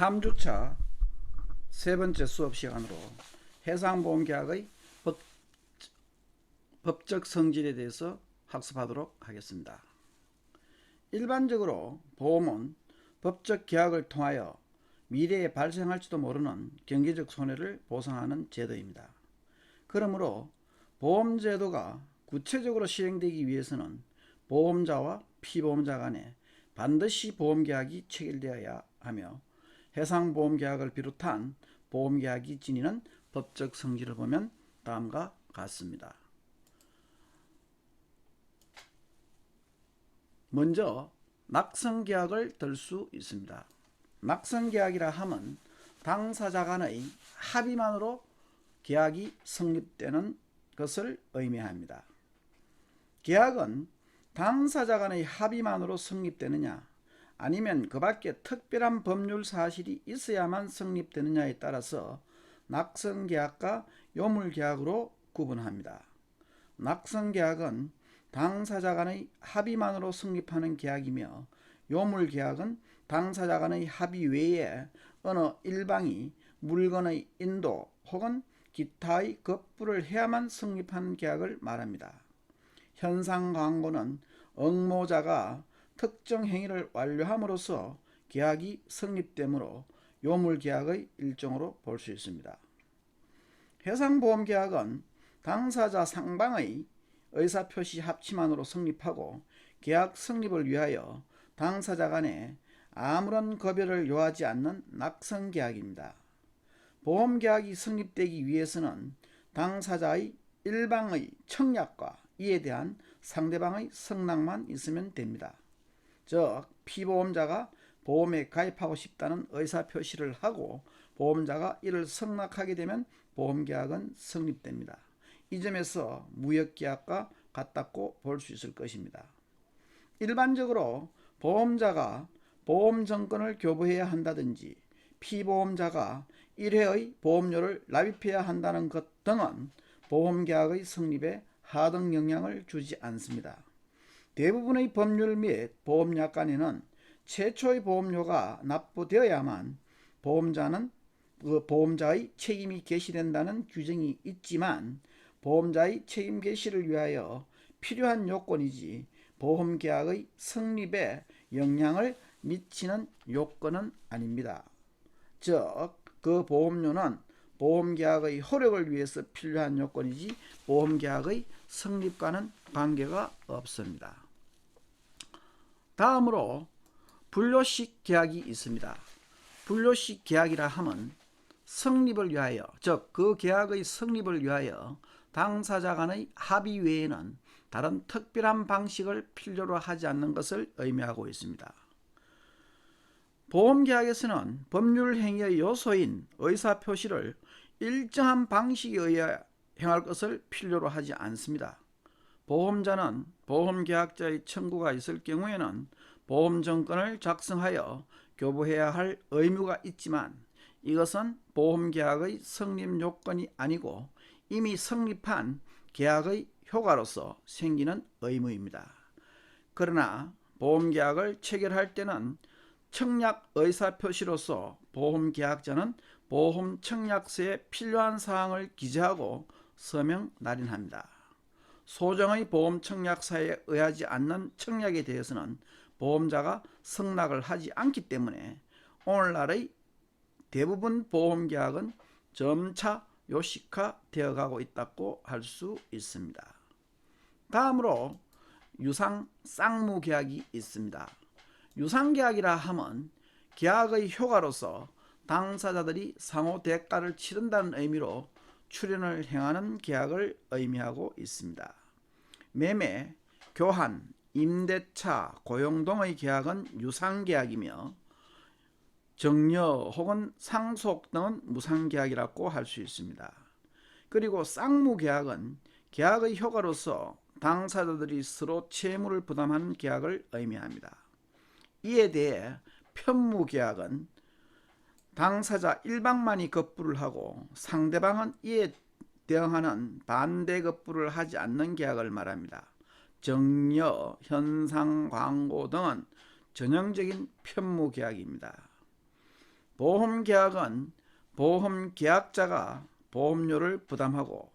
3주차 세 번째 수업 시간으로 해상보험계약의 법, 법적 성질에 대해서 학습하도록 하겠습니다. 일반적으로 보험은 법적 계약을 통하여 미래에 발생할지도 모르는 경제적 손해를 보상하는 제도입니다. 그러므로 보험제도가 구체적으로 실행되기 위해서는 보험자와 피보험자 간에 반드시 보험계약이 체결되어야 하며 해상보험계약을 비롯한 보험계약이 지니는 법적 성질을 보면 다음과 같습니다. 먼저 낙성계약을 들 수 있습니다. 낙성계약이라 함은 당사자 간의 합의만으로 계약이 성립되는 것을 의미합니다. 계약은 당사자 간의 합의만으로 성립되느냐 아니면 그 밖에 특별한 법률 사실이 있어야만 성립되느냐에 따라서 낙성계약과 요물계약으로 구분합니다. 낙성계약은 당사자 간의 합의만으로 성립하는 계약이며 요물계약은 당사자 간의 합의 외에 어느 일방이 물건의 인도 혹은 기타의 거부를 해야만 성립하는 계약을 말합니다. 현상 광고는 응모자가 특정 행위를 완료함으로써 계약이 성립되므로 요물 계약의 일종으로 볼 수 있습니다. 해상보험 계약은 당사자 상방의 의사표시 합치만으로 성립하고 계약 성립을 위하여 당사자 간에 아무런 거별을 요하지 않는 낙성 계약입니다. 보험 계약이 성립되기 위해서는 당사자의 일방의 청약과 이에 대한 상대방의 성낙만 있으면 됩니다. 즉 피보험자가 보험에 가입하고 싶다는 의사 표시를 하고 보험자가 이를 성낙하게 되면 보험계약은 성립됩니다. 이 점에서 무역계약과 같다고 볼 수 있을 것입니다. 일반적으로 보험자가 보험증권을 교부해야 한다든지 피보험자가 1회의 보험료를 납입해야 한다는 것 등은 보험계약의 성립에 하등 영향을 주지 않습니다. 대부분의 법률 및 보험약관에는 최초의 보험료가 납부되어야만 보험자는 그 보험자의 책임이 개시된다는 규정이 있지만 보험자의 책임 개시를 위하여 필요한 요건이지 보험계약의 성립에 영향을 미치는 요건은 아닙니다. 즉, 그 보험료는 보험계약의 효력을 위해서 필요한 요건이지 보험계약의 성립과는 관계가 없습니다. 다음으로 분료식 계약이 있습니다. 분료식 계약이라 함은 성립을 위하여 즉 그 계약의 성립을 위하여 당사자 간의 합의 외에는 다른 특별한 방식을 필요로 하지 않는 것을 의미하고 있습니다. 보험계약에서는 법률 행위의 요소인 의사표시를 일정한 방식에 의해 행할 것을 필요로 하지 않습니다. 보험자는 보험계약자의 청구가 있을 경우에는 보험증권을 작성하여 교부해야 할 의무가 있지만 이것은 보험계약의 성립 요건이 아니고 이미 성립한 계약의 효과로서 생기는 의무입니다. 그러나 보험계약을 체결할 때는 청약 의사 표시로서 보험계약자는 보험 청약서에 필요한 사항을 기재하고 서명 날인합니다. 소정의 보험 청약서에 의하지 않는 청약에 대해서는 보험자가 승낙을 하지 않기 때문에 오늘날의 대부분 보험 계약은 점차 요식화 되어 가고 있다고 할 수 있습니다. 다음으로 유상 쌍무 계약이 있습니다. 유상 계약이라 함은 계약의 효과로서 당사자들이 상호 대가를 치른다는 의미로 출연을 행하는 계약을 의미하고 있습니다. 매매, 교환, 임대차, 고용 등의 계약은 유상 계약이며 정려 혹은 상속 등은 무상 계약이라고 할 수 있습니다. 그리고 쌍무 계약은 계약의 효과로서 당사자들이 서로 채무를 부담하는 계약을 의미합니다. 이에 대해 편무 계약은 당사자 일방만이 거부를 하고 상대방은 이에 대응하는 반대 거부를 하지 않는 계약을 말합니다. 정려, 현상, 광고 등은 전형적인 편무 계약입니다. 보험 계약은 보험 계약자가 보험료를 부담하고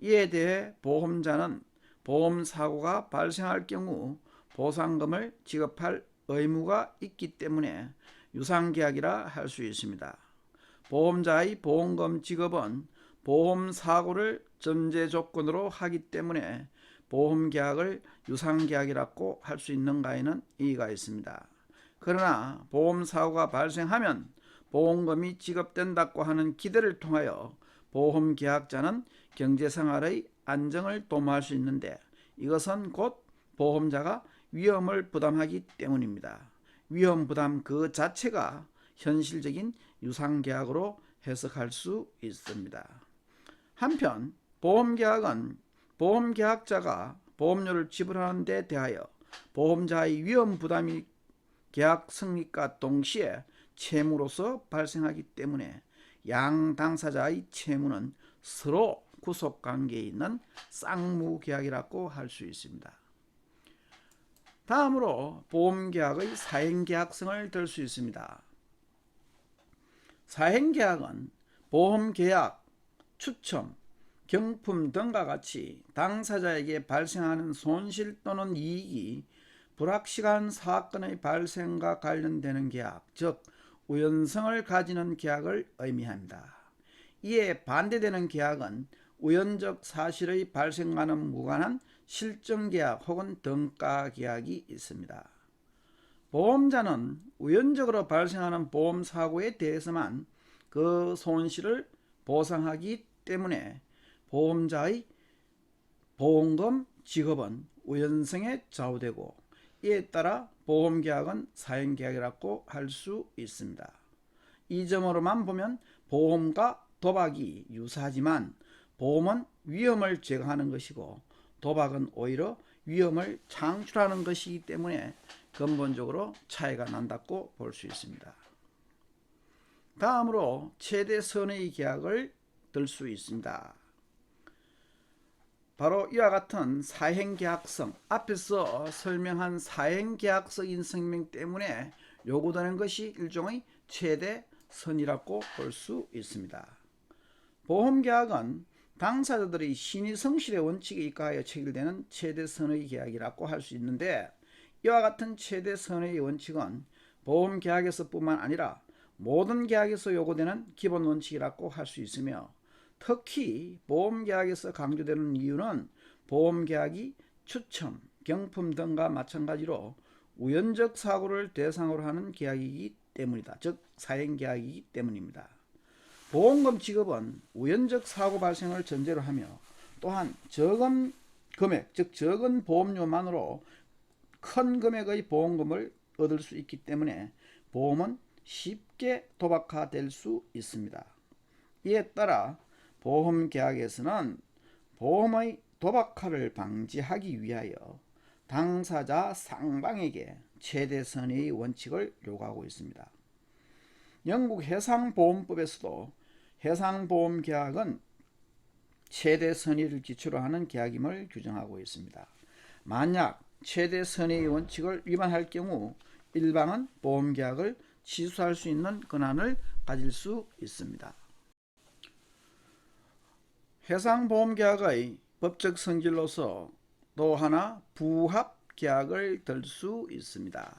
이에 대해 보험자는 보험 사고가 발생할 경우 보상금을 지급할 의무가 있기 때문에 유상계약이라 할 수 있습니다. 보험자의 보험금 지급은 보험 사고를 전제 조건으로 하기 때문에 보험 계약을 유상 계약이라고 할 수 있는가에는 이의가 있습니다. 그러나 보험 사고가 발생하면 보험금이 지급된다고 하는 기대를 통하여 보험 계약자는 경제생활의 안정을 도모할 수 있는데 이것은 곧 보험자가 위험을 부담하기 때문입니다. 위험 부담 그 자체가 현실적인 유상 계약으로 해석할 수 있습니다. 한편 보험계약은 보험계약자가 보험료를 지불하는 데 대하여 보험자의 위험 부담이 계약 성립과 동시에 채무로서 발생하기 때문에 양 당사자의 채무는 서로 구속 관계에 있는 쌍무계약이라고 할 수 있습니다. 다음으로 보험계약의 사행계약성을 들 수 있습니다. 사행계약은 보험계약, 추첨, 경품 등과 같이 당사자에게 발생하는 손실 또는 이익이 불확실한 사건의 발생과 관련되는 계약, 즉 우연성을 가지는 계약을 의미합니다. 이에 반대되는 계약은 우연적 사실의 발생과는 무관한 실정계약 혹은 등가계약이 있습니다. 보험자는 우연적으로 발생하는 보험사고에 대해서만 그 손실을 보상하기 때문에 보험자의 보험금 지급은 우연성에 좌우되고 이에 따라 보험계약은 사행계약이라고 할 수 있습니다. 이 점으로만 보면 보험과 도박이 유사하지만 보험은 위험을 제거하는 것이고 도박은 오히려 위험을 창출하는 것이기 때문에 근본적으로 차이가 난다고 볼 수 있습니다. 다음으로 최대 선의 계약을 들 수 있습니다. 바로 이와 같은 사행계약성 앞에서 설명한 사행계약성 인 성명 때문에 요구되는 것이 일종의 최대 선이라고 볼 수 있습니다. 보험계약은 당사자들의 신의 성실의 원칙에 입각하여 체결되는 최대선의 계약이라고 할 수 있는데 이와 같은 최대선의 원칙은 보험계약에서뿐만 아니라 모든 계약에서 요구되는 기본 원칙이라고 할 수 있으며 특히 보험계약에서 강조되는 이유는 보험계약이 추첨, 경품 등과 마찬가지로 우연적 사고를 대상으로 하는 계약이기 때문이다. 즉 사행계약이기 때문입니다. 보험금 지급은 우연적 사고 발생을 전제로 하며 또한 적은 금액, 즉 적은 보험료만으로 큰 금액의 보험금을 얻을 수 있기 때문에 보험은 쉽게 도박화될 수 있습니다. 이에 따라 보험 계약에서는 보험의 도박화를 방지하기 위하여 당사자 상방에게 최대 선의 원칙을 요구하고 있습니다. 영국 해상보험법에서도 해상보험 계약은 최대 선의를 기초로 하는 계약임을 규정하고 있습니다. 만약 최대 선의의 원칙을 위반할 경우 일방은 보험 계약을 취소할 수 있는 권한을 가질 수 있습니다. 해상보험계약의 법적 성질로서 또 하나 부합계약을 들 수 있습니다.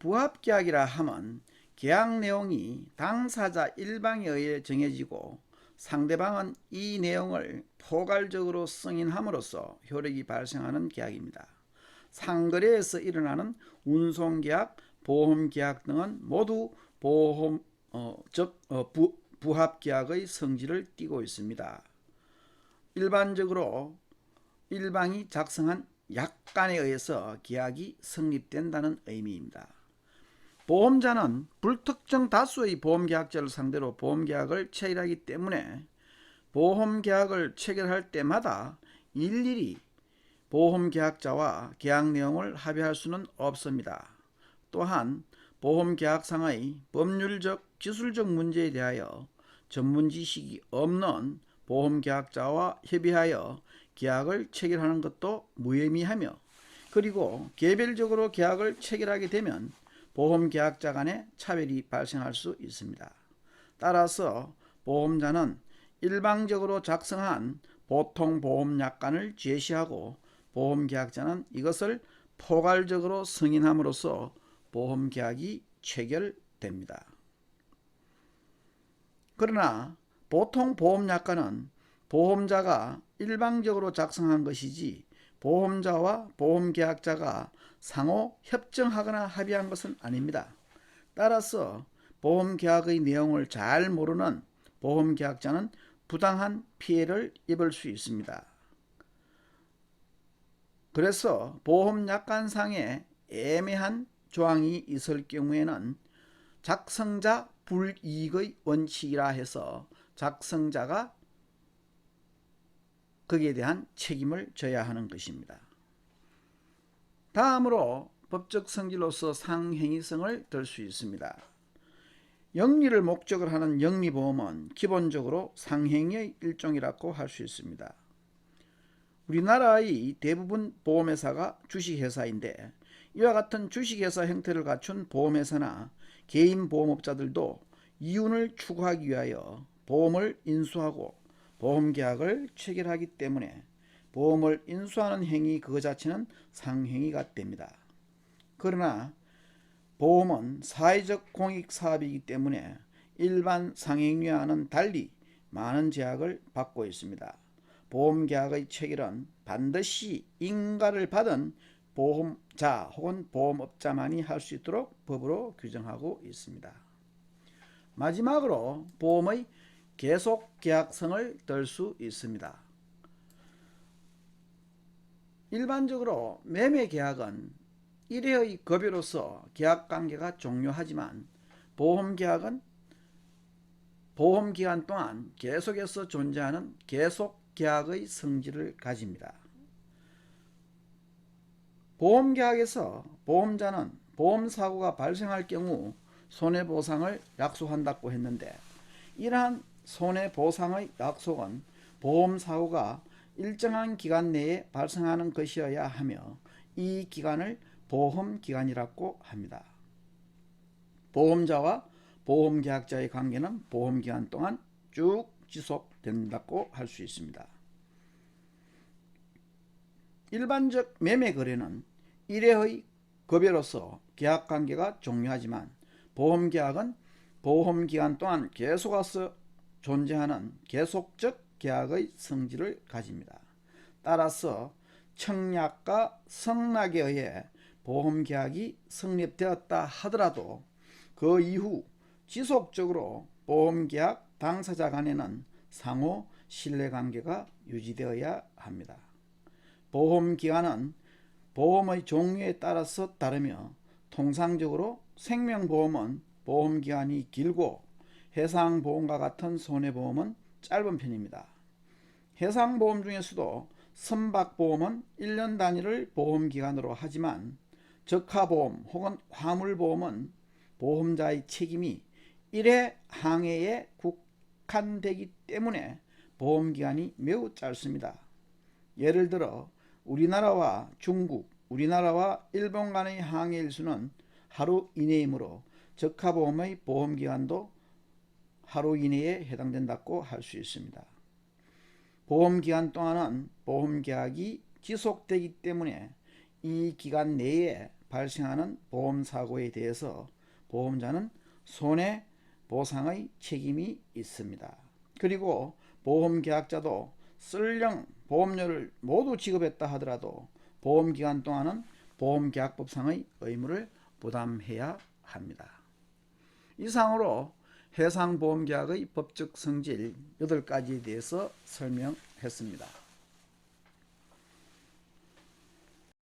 부합계약이라 함은 계약 내용이 당사자 일방에 의해 정해지고 상대방은 이 내용을 포괄적으로 승인함으로써 효력이 발생하는 계약입니다. 상거래에서 일어나는 운송계약, 보험 계약 등은 모두 보험 어, 즉 어, 부, 부합 계약의 성질을 띠고 있습니다. 일반적으로 일방이 작성한 약관에 의해서 계약이 성립된다는 의미입니다. 보험자는 불특정 다수의 보험계약자를 상대로 보험계약을 체결하기 때문에 보험계약을 체결할 때마다 일일이 보험계약자와 계약 내용을 합의할 수는 없습니다. 또한 보험계약상의 법률적, 기술적 문제에 대하여 전문 지식이 없는 보험계약자와 협의하여 계약을 체결하는 것도 무의미하며 그리고 개별적으로 계약을 체결하게 되면 보험계약자 간의 차별이 발생할 수 있습니다. 따라서 보험자는 일방적으로 작성한 보통 보험약관을 제시하고 보험계약자는 이것을 포괄적으로 승인함으로써 보험 계약이 체결됩니다. 그러나 보통 보험약관은 보험자가 일방적으로 작성한 것이지 보험자와 보험계약자가 상호 협정하거나 합의한 것은 아닙니다. 따라서 보험계약의 내용을 잘 모르는 보험계약자는 부당한 피해를 입을 수 있습니다. 그래서 보험약관상에 애매한 조항이 있을 경우에는 작성자 불이익의 원칙이라 해서 작성자가 거기에 대한 책임을 져야 하는 것입니다. 다음으로 법적 성질로서 상행위성을 들 수 있습니다. 영리를 목적으로 하는 영리보험은 기본적으로 상행의 일종이라고 할 수 있습니다. 우리나라의 대부분 보험회사가 주식회사인데 이와 같은 주식회사 형태를 갖춘 보험회사나 개인 보험업자들도 이윤을 추구하기 위하여 보험을 인수하고 보험계약을 체결하기 때문에 보험을 인수하는 행위 그 자체는 상행위가 됩니다. 그러나 보험은 사회적 공익 사업이기 때문에 일반 상행위와는 달리 많은 제약을 받고 있습니다. 보험계약의 체결은 반드시 인가를 받은 보험자 혹은 보험업자만이 할 수 있도록 법으로 규정하고 있습니다. 마지막으로 보험의 계속 계약성을 들 수 있습니다. 일반적으로 매매 계약은 1회의 급여로서 계약 관계가 종료하지만 보험 계약은 보험 기간 동안 계속해서 존재하는 계속 계약의 성질을 가집니다. 보험 계약에서 보험자는 보험 사고가 발생할 경우 손해보상을 약속한다고 했는데 이러한 손해보상의 약속은 보험사고가 일정한 기간 내에 발생하는 것이어야 하며 이 기간을 보험기간이라고 합니다. 보험자와 보험계약자의 관계는 보험기간 동안 쭉 지속된다고 할 수 있습니다. 일반적 매매 거래는 1회의 급여로서 계약 관계가 종료하지만 보험 계약은 보험 기간 동안 계속해서 존재하는 계속적 계약의 성질을 가집니다. 따라서 청약과 성락에 의해 보험 계약이 성립되었다 하더라도 그 이후 지속적으로 보험 계약 당사자 간에는 상호 신뢰관계가 유지되어야 합니다. 보험 기간은 보험의 종류에 따라서 다르며 통상적으로 생명보험은 보험 기간이 길고 해상보험과 같은 손해보험은 짧은 편입니다. 해상보험 중에서도 선박보험은 1년 단위를 보험기간으로 하지만 적하보험 혹은 화물보험은 보험자의 책임이 1회 항해에 국한되기 때문에 보험기간이 매우 짧습니다. 예를 들어 우리나라와 중국, 우리나라와 일본 간의 항해 일수는 하루 이내이므로 적하보험의 보험기간도 하루 이내에 해당된다고 할 수 있습니다. 보험기간 동안은 보험계약이 지속되기 때문에 이 기간 내에 발생하는 보험사고에 대해서 보험자는 손해 보상의 책임이 있습니다. 그리고 보험계약자도 쓸령 보험료를 모두 지급했다 하더라도 보험 기간 동안은 보험계약법상의 의무를 부담해야 합니다. 이상으로 해상보험계약의 법적 성질 8가지에 대해서 설명했습니다.